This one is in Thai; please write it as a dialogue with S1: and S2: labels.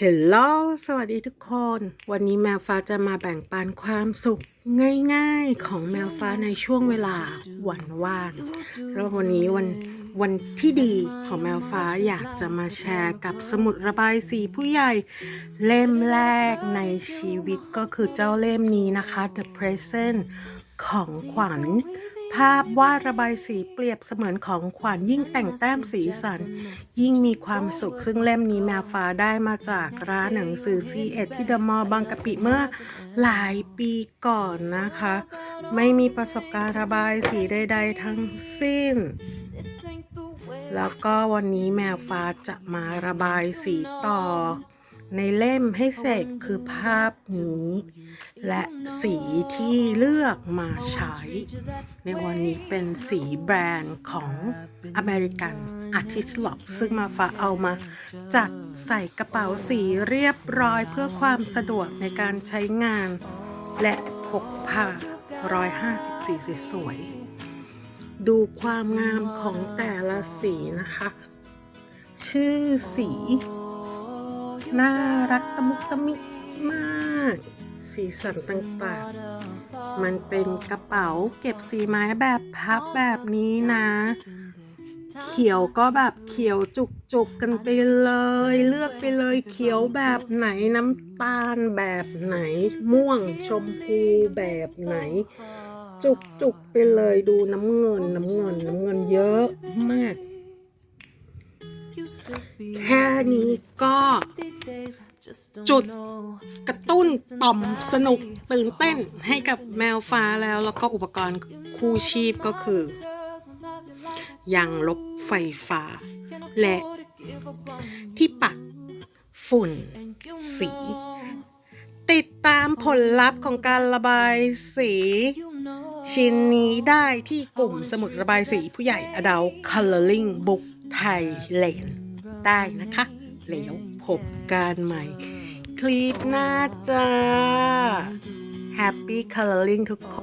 S1: เฮลโลสวัสดีทุกคน วันนี้แมวฟ้าจะมาแบ่งปันความสุขง่ายๆของแมวฟ้าในช่วงเวลาวันว่างสำหรับวันนี้วันวันที่ดีของแมวฟ้าอยากจะมาแชร์กับสมุดระบายสีผู้ใหญ่ เล่มแรกในชีวิตก็คือเจ้าเล่มนี้นะคะ The Present ของขวัญ ภาพวาดระบายสีเปรียบเสมือนของขวัญยิ่งแต่งแต้มสีสัน ยิ่งมีความสุข ซึ่งเล่มนี้แมวฟ้าได้มาจากร้านหนังสือซีเอ็ดที่เดอะมอลล์บางกะปิเมื่อหลายปีก่อนนะคะ ไม่มีประสบการณ์ระบายสีใดๆทั้งสิ้น แล้วก็วันนี้แมวฟ้าจะมาระบายสีต่อ ในเล่มให้เสร็จคือภาพนี้ และสีที่เลือกมาใช้ ในวันนี้เป็นสีแบรนด์ของ American Artist Lock ซึ่งมาฟ้าเอามาจัดใส่กระเป๋าสีเรียบร้อยเพื่อความสะดวกในการใช้งาน และพกพา150สีสวยๆดูความงามของแต่ละสีนะคะ ชื่อสี น่ารักตะมุกตะมิมาก สีสันต่างๆ มันเป็นกระเป๋าเก็บสีไม้แบบพับแบบนี้นะ เขียวก็แบบเขียวจุกๆกันไปเลย เลือกไปเลยเขียวแบบไหนน้ำตาลแบบไหน ม่วงชมพูแบบไหน จุกๆไปเลยดูน้ำเงินน้ำเงินน้ำเงินเยอะมาก แค่นี้ก็จุดกระตุ้นต่อมสนุกตื่นเต้นให้กับแมวฟ้าแล้ว แล้วก็อุปกรณ์คู่ชีพก็คือยางลบไฟฟ้า และที่ปัดฝุ่น สี ติดตามผลลัพธ์ของการระบายสี ชิ้นนี้ได้ที่กลุ่มสมุดระบายสีผู้ใหญ่ Adult Coloring Book Thailand ได้นะคะ แล้วพบกันใหม่ คลิปหน้าจ้า Happy Coloring ทุกคน